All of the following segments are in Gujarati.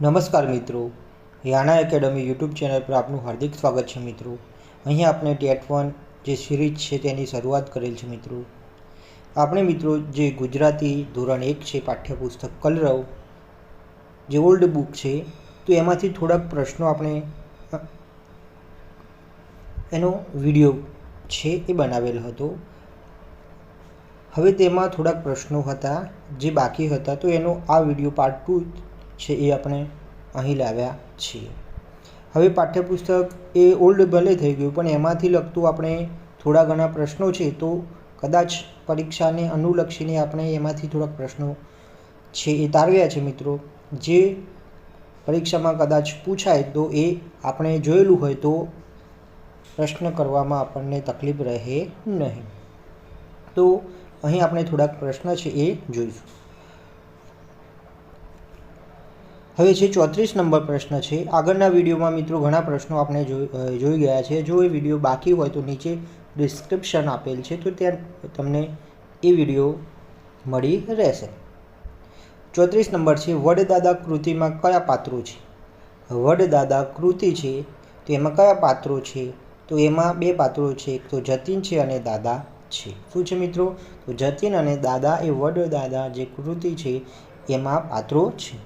નમસ્કાર મિત્રો. યાના એકેડમી યુટ્યુબ ચેનલ પર આપનું હાર્દિક સ્વાગત છે મિત્રો. અહીં આપણે ટેટ વન જે સિરીઝ છે તેની શરૂઆત કરેલ છે મિત્રો. આપણે મિત્રો જે ગુજરાતી ધોરણ એક છે પાઠ્યપુસ્તક કલરવ, જે ઓલ્ડ બુક છે, તો એમાંથી થોડાક પ્રશ્નો આપણે એનો વીડિયો છે એ બનાવેલો હતો. હવે તેમાં થોડાક પ્રશ્નો હતા જે બાકી હતા, તો એનો આ વીડિયો પાર્ટ ટુ છે એ આપણે અહીં લાવ્યા છીએ. હવે પાઠ્યપુસ્તક એ ઓલ્ડ ભલે થઈ ગયું, પણ એમાંથી લગતું આપણે થોડા ઘણા પ્રશ્નો છે તો કદાચ પરીક્ષાને અનુલક્ષીને આપણે એમાંથી થોડાક પ્રશ્નો છે એ તારવ્યા છે મિત્રો. જે પરીક્ષામાં કદાચ પૂછાય તો એ આપણે જોયેલું હોય તો પ્રશ્ન કરવામાં આપણને તકલીફ રહે નહીં. તો અહીં આપણે થોડાક પ્રશ્ન છે એ જોઈશું. હવે છે ચોત્રીસ નંબર પ્રશ્ન છે, આગળના વિડીયોમાં મિત્રો ઘણા પ્રશ્નો આપણે જોઈ ગયા છે. જો એ વીડિયો બાકી હોય તો નીચે ડિસ્ક્રિપ્શન આપેલ છે, તો ત્યાં તમને એ વીડિયો મળી રહેશે. ચોત્રીસ નંબર છે વડદાદા કૃતિમાં કયા પાત્રો છે? વડદાદા કૃતિ છે, તો એમાં કયા પાત્રો છે? તો એમાં બે પાત્રો છે, એક તો જતીન છે અને દાદા છે. શું છે મિત્રો? તો જતીન અને દાદા એ વડદાદા જે કૃતિ છે, એમાં પાત્રો છે.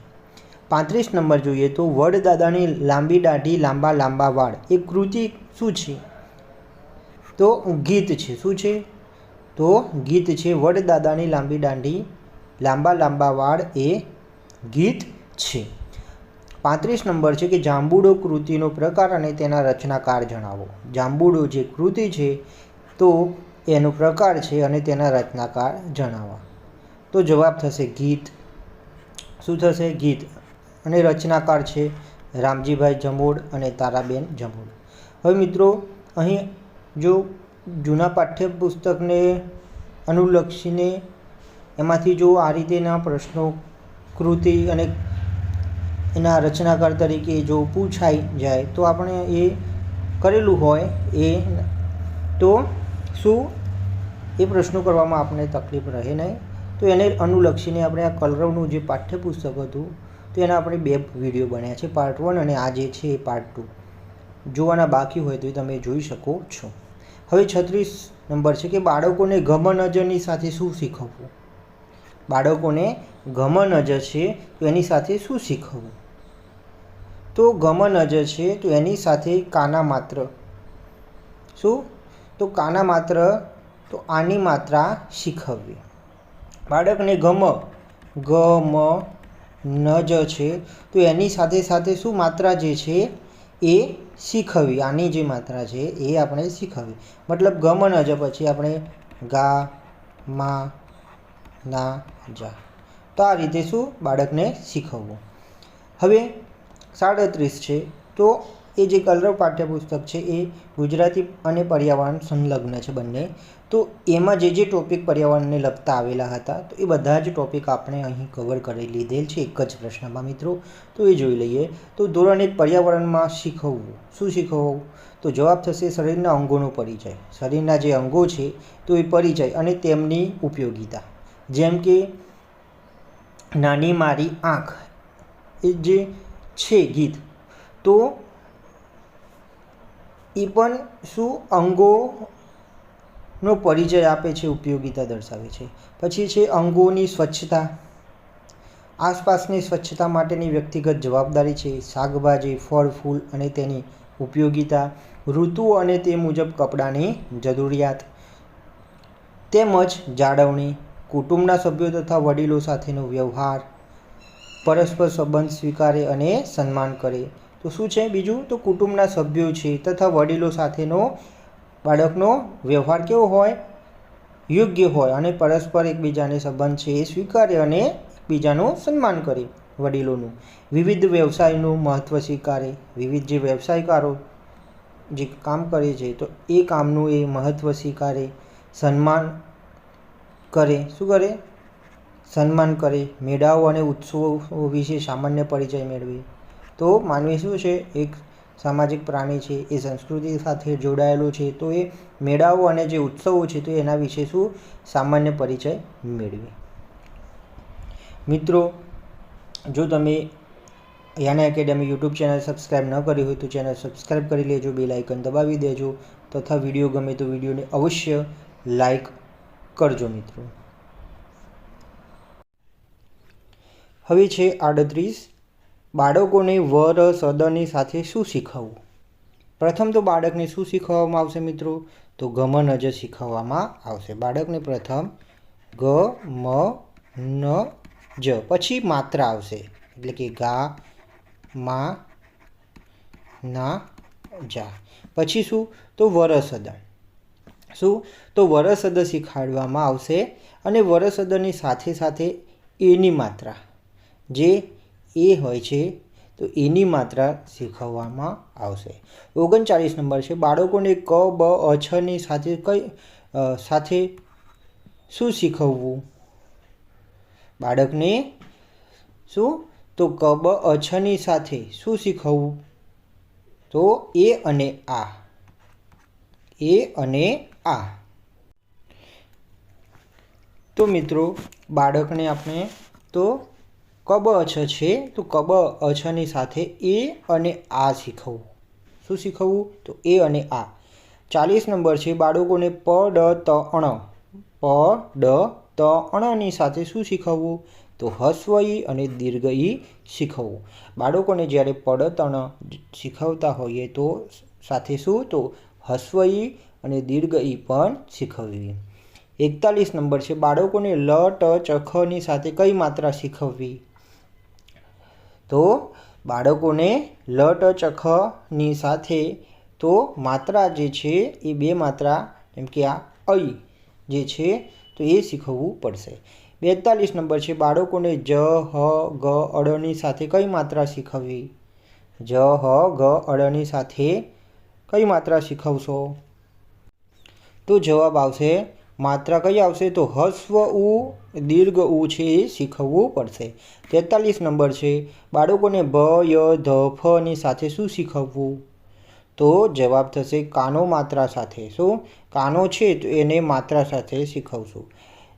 પાંત્રીસ નંબર જોઈએ તો વડદાદાની લાંબી દાઢી, લાંબા લાંબા વાળ. એ કૃતિ શું છે? તો ગીત છે. શું છે? તો ગીત છે, વડદાદાની લાંબી દાઢી, લાંબા લાંબા વાળ એ ગીત છે. પાંત્રીસ નંબર છે કે જાંબુડો કૃતિનો પ્રકાર અને તેના રચનાકાર જણાવો. જાંબુડો જે કૃતિ છે, તો એનો પ્રકાર છે અને તેના રચનાકાર જણાવવા તો જવાબ થશે ગીત. શું થશે? ગીત. અને રચનાકાર છે રામજીભાઈ જમોડ અને તારાબેન જમોડ હવે મિત્રો, અહીં જો જૂના પાઠ્યપુસ્તકને અનુલક્ષીને એમાંથી જો આ રીતેના પ્રશ્નો, કૃતિ અને એના રચનાકાર તરીકે જો પૂછાઈ જાય, તો આપણે એ કરેલું હોય, એ તો શું? એ પ્રશ્નો કરવામાં આપણે તકલીફ રહે નહીં. તો એને અનુલક્ષીને આપણે આ કલરવનું જે પાઠ્યપુસ્તક હતું તો એના આપણે બે વીડિયો બન્યા છે પાર્ટ વન અને આ જે છે એ પાર્ટ ટુ જોવાના બાકી હોય તો એ તમે જોઈ શકો છો. હવે છત્રીસ નંબર છે કે બાળકોને ગમ નજરની સાથે શું શીખવવું? બાળકોને ગમ નજર છે તો એની સાથે શું શીખવવું? તો ગમ નજર છે તો એની સાથે કાના માત્ર. શું? તો કાના માત્ર તો આની માત્રા શીખવવી બાળકને ગમ ગમ નજ છે. તો એની સાથે સાથે શું માત્રા જે છે એ શીખવવી આની જે માત્રા છે એ આપણે શીખવવી મતલબ ગમ નજ પછી આપણે ગા, મા, ના, જા. તો આ રીતે શું બાળકને શીખવવું. હવે સાડત્રીસ છે. તો એ જે કલરવ પાઠ્યપુસ્તક છે એ ગુજરાતી અને પર્યાવરણ સંલગ્ન છે બંને. તો એમાં જે જે ટોપિક પર્યાવરણને લગતા આવેલા હતા, તો એ બધા જ ટોપિક આપણે અહીં કવર કરી લીધેલ છે એક જ પ્રશ્નમાં મિત્રો. તો એ જોઈ લઈએ. તો ધોરણ એક પર્યાવરણમાં શીખવવું. શું શીખવવું? તો જવાબ થશે શરીરના અંગોનો પરિચય. શરીરના જે અંગો છે, તો એ પરિચય અને તેમની ઉપયોગિતા. જેમ કે નાની મારી આંખ એ જે છે ગીત, તો એ પણ શું અંગોનો પરિચય આપે છે, ઉપયોગિતા દર્શાવે છે. પછી છે, અંગોની સ્વચ્છતા. આસપાસની સ્વચ્છતા માટેની વ્યક્તિગત જવાબદારી છે, શાકભાજી, ફળ, ફૂલ અને તેની ઉપયોગિતા, ઋતુ અને તે મુજબ કપડાની જરૂરિયાત. તેમજ જાળવણી, કુટુંબના સભ્યો તથા વડીલો સાથેનો વ્યવહાર, પરસ્પર સંબંધ સ્વીકારે અને સન્માન કરે. તો શું છે બીજું? તો કુટુંબના સભ્યો છે તથા વડીલો સાથેનો બાળકનો વ્યવહાર કેવો હોય? યોગ્ય હોય અને પરસ્પર એકબીજાને સંબંધ છે એ સ્વીકારે અને એકબીજાનું સન્માન કરે વડીલોનું. વિવિધ વ્યવસાયનું મહત્ત્વ સ્વીકારે. વિવિધ જે વ્યવસાયકારો જે કામ કરે છે, તો એ કામનું એ મહત્ત્વ સ્વીકારે. સન્માન કરે. શું કરે? સન્માન કરે. મેળાઓ અને ઉત્સવો વિશે સામાન્ય પરિચય મેળવે. તો માનવી શું છે? એક સામાજિક પ્રાણી છે, એ સંસ્કૃતિ સાથે જોડાયેલું છે, તો એ મેળાઓ અને જે ઉત્સવો છે, તો એના વિશે શું સામાન્ય પરિચય મેળવે મિત્રો, જો તમે Yana academy YouTube channel subscribe ન કરી હોય, તો ચેનલ સબસ્ક્રાઈબ કરી લેજો બે લાઇકન દબાવી દેજો, તથા વીડિયો ગમે તો વિડીયોને અવશ્ય લાઈક કરજો મિત્રો. હવે છે આડત્રીસ બાળકોને વર, સદનની સાથે શું શીખવવું? પ્રથમ તો બાળકને શું શીખવવામાં આવશે મિત્રો? તો ગમન જ શીખવવામાં આવશે. બાળકને પ્રથમ ગ, મ, ન, જ, પછી માત્રા આવશે. એટલે કે ગા, મા, ના, જા. પછી શું? તો વરસદ શું? તો વરસદ શીખવાડવામાં આવશે અને વરસદની સાથે સાથે એની માત્રા. જે એ હોય છે, તો એની માત્રા શીખવવામાં આવશે. ઓગણચાળીસ નંબર છે, બાળકોને ક, બ અછની સાથે કઈ સાથે શું શીખવવું? બાળકને શું? તો ક, બ અછની સાથે શું શીખવવું? તો એ અને આ. એ અને આ. તો મિત્રો, બાળકને આપણે તો કબ અછ છે? તો કબ અછની સાથે એ અને આ શીખવવું શું શીખવવું તો એ અને આ. ચાલીસ નંબર છે, બાળકોને પ, ડ, ત, અણ. પ, ડ, ત, અણની સાથે શું શીખવવું? તો હસ્વ ઈ અને દીર્ઘ ઈ શીખવવું. બાળકોને જ્યારે પડ તણ શીખવતા હોઈએ તો સાથે શું? તો હસ્વ ઈ અને દીર્ઘ ઈ પણ શીખવવી એકતાલીસ નંબર છે, બાળકોને લ, ટ ચખની સાથે કઈ માત્રા શીખવવી? તો બાળકોને લટ ચખની સાથે તો માત્રા જે છે એ બે માત્રા જેમ કે આ અઈ જે છે, તો એ શીખવવું પડશે. બેતાલીસ નંબર છે, બાળકોને જ, હ, ગ અડની સાથે કઈ માત્રા શીખવવી? જ, હ, ગ અડની સાથે કઈ માત્રા શીખવશો? તો જવાબ આવશે માત્રા કઈ આવશે તો હસ્વ ઉ, દીર્ઘ ઉ છે એ શીખવવું પડશે. તેતાલીસ નંબર છે, બાળકોને ભ, ય, ધ, ફ ની સાથે શું શીખવવું? તો જવાબ થશે કાનો માત્રા સાથે. શું? કાનો છે તો એને માત્રા સાથે શીખવશું.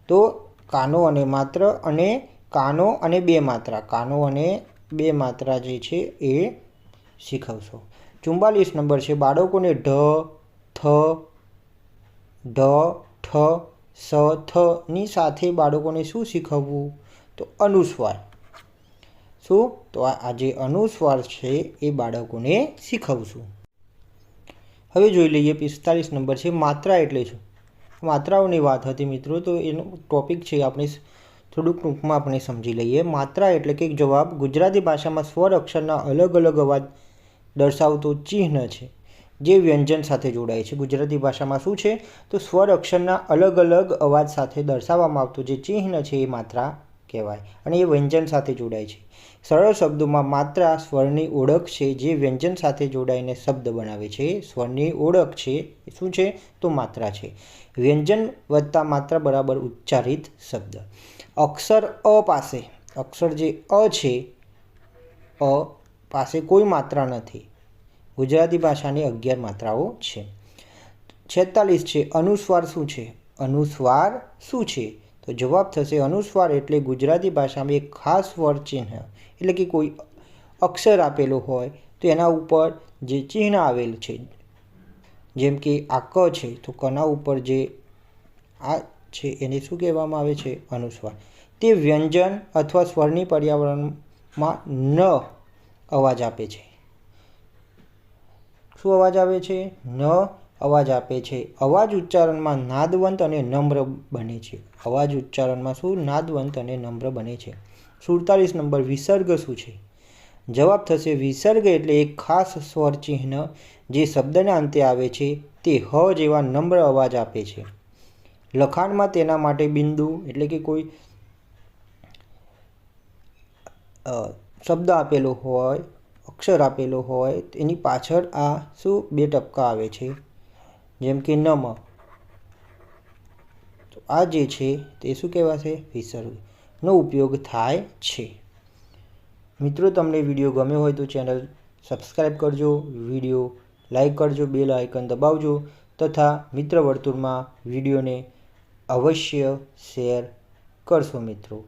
તો કાનો અને માત્ર અને કાનો અને બે માત્રા. કાનો અને બે માત્રા જે છે એ શીખવશો. ચુમ્બાલીસ નંબર છે, બાળકોને ઢ, થ, ઢ ઠ સ, થ ની સાથે બાળકોને શું શીખવવું? તો અનુસ્વાર. શું? તો આ આ જે અનુસ્વાર છે, એ બાળકોને શીખવશું. હવે જોઈ લઈએ પિસ્તાલીસ નંબર છે, માત્રા એટલે શું? માત્રાઓની વાત હતી મિત્રો, તો એનો ટોપિક છે, આપણે થોડુંક ટૂંકમાં આપણે સમજી લઈએ. માત્રા એટલે કે જવાબ. ગુજરાતી ભાષામાં સ્વર અક્ષરના અલગ અલગ અવાજ દર્શાવતો ચિહ્ન છે. જે વ્યંજન સાથે જોડાય છે. ગુજરાતી ભાષામાં શું છે? તો સ્વર અક્ષરના અલગ અલગ અવાજ સાથે દર્શાવવામાં આવતું જે ચિહ્ન છે એ માત્રા કહેવાય અને એ વ્યંજન સાથે જોડાય છે. સરળ શબ્દોમાં માત્રા સ્વરની ઓળખ છે. જે વ્યંજન સાથે જોડાઈને શબ્દ બનાવે છે. સ્વરની ઓળખ છે શું છે? તો માત્રા છે. વ્યંજન વત્તા માત્રા બરાબર ઉચ્ચારિત શબ્દ. અક્ષર અ પાસે, અક્ષર જે અ છે, અ પાસે કોઈ માત્રા નથી. ગુજરાતી ભાષાની અગિયાર માત્રાઓ છે. છેતાલીસ છે, અનુસ્વાર શું છે? અનુસ્વાર શું છે? તો જવાબ થશે અનુસ્વાર એટલે ગુજરાતી ભાષામાં એક ખાસ સ્વર ચિહ્ન. એટલે કે કોઈ અક્ષર આપેલો હોય તો એના ઉપર જે ચિહ્ન આવેલ છે, જેમ કે આ ક છે, તો કના ઉપર જે આ છે એને શું કહેવામાં આવે છે? અનુસ્વાર. તે વ્યંજન અથવા સ્વરની પર્યાવરણમાં ન અવાજ આપે છે. શું અવાજ આવે છે? ન અવાજ આપે છે. અવાજ ઉચ્ચારણમાં નાદવંત અને નમ્ર બને છે. અવાજ ઉચ્ચારણમાં શું? નાદવંત અને નમ્ર બને છે. સુડતાલીસ નંબર, વિસર્ગ શું છે? જવાબ થશે, વિસર્ગ એટલે એક ખાસ સ્વર ચિહ્ન જે શબ્દના અંતે આવે છે. તે હ જેવા નમ્ર અવાજ આપે છે. લખાણમાં તેના માટે બિંદુ એટલે કે કોઈ શબ્દ આપેલો હોય અક્ષર આપેલો હોય, એની પાછળ આ શું બે ટપકા આવે છે? જેમ કે નમ તો આ જે છે, તે શું કહેવાશે? વિસર્ગનો ઉપયોગ થાય છે. મિત્રો, તમને વીડિયો ગમ્યો હોય તો ચેનલ સબસ્ક્રાઈબ કરજો, વીડિયો લાઈક કરજો, બેલ આઇકન દબાવજો તથા મિત્ર વર્તુળમાં વિડીયોને અવશ્ય શેર કરશો મિત્રો.